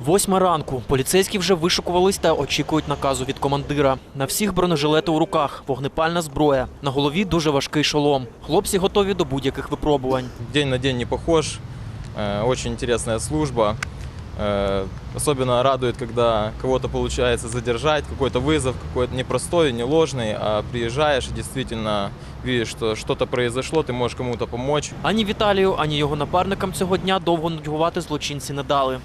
Восьма ранку. Поліцейські вже вишукувались та очікують наказу від командира. На всіх бронежилети у руках, вогнепальна зброя. На голові дуже важкий шолом. Хлопці готові до будь-яких випробувань. День на день не похож. Э, Очень интересная служба. Э, Особенно радует, когда кого-то получается задержать, какой-то вызов, какой-то не простой, не ложный, а приезжаешь и действительно видишь, что что-то произошло, ты можешь кому-то помочь. Ані Віталію, ані його напарникам цього дня довго нудьгувати злочинці не дали.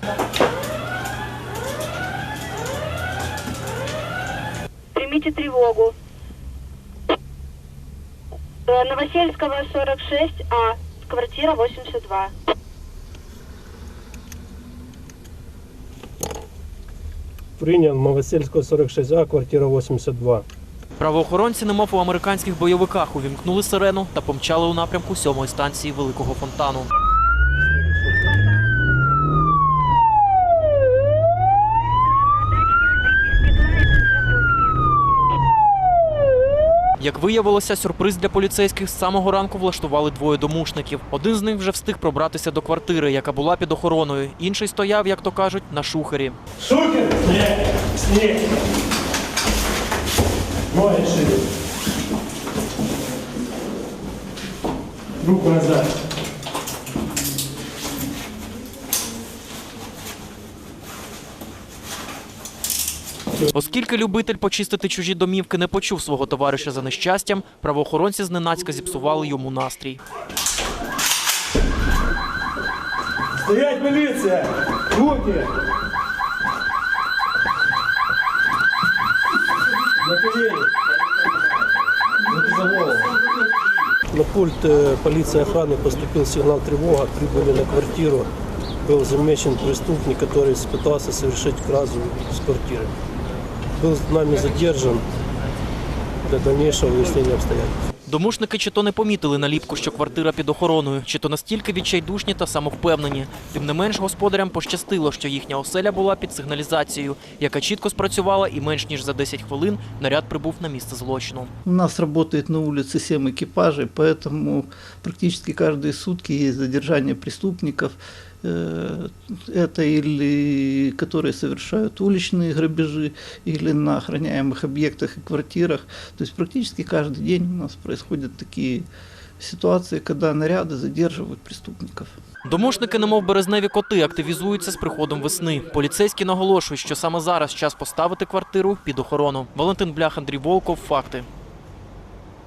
Примите тревогу. Э, Новосельского 46А, квартира 82. Прийняв Новосельського 46А, квартира 82. Правоохоронці, немов у американських бойовиках, увімкнули сирену та помчали у напрямку сьомої станції Великого фонтану. Як виявилося, сюрприз для поліцейських з самого ранку влаштували двоє домушників. Один з них вже встиг пробратися до квартири, яка була під охороною. Інший стояв, як то кажуть, на шухері. Шухер! Ні! Ноги шире. Руку назад. Оскільки любитель почистити чужі домівки не почув свого товариша за нещастям, правоохоронці зненацька зіпсували йому настрій. Стоять, міліція! Руки! На колени. На пульт э, полиции охраны поступил сигнал тревога, прибыли на квартиру. Был замечен преступник, который пытался совершить кражу с квартиры. Был нами задержан для дальнейшего выяснения обстоятельств. Домушники чи то не помітили наліпку, що квартира під охороною, чи то настільки відчайдушні та самовпевнені. Тим не менш, господарям пощастило, що їхня оселя була під сигналізацією, яка чітко спрацювала, і менш ніж за 10 хвилин наряд прибув на місце злочину. У нас работает на улице 7 экипажей, поэтому практически каждые сутки есть задержание преступников. Э, Это или которые совершают уличные грабежи, или на охраняемых объектах и квартирах. То есть практически каждый день у нас происходят такие ситуации, когда наряды задерживают преступников. Домушники, немов березневі коти, активізуються з приходом весни. Поліцейські наголошують, що саме зараз час поставити квартиру під охорону. Валентин Блях, Андрій Волков. Факти.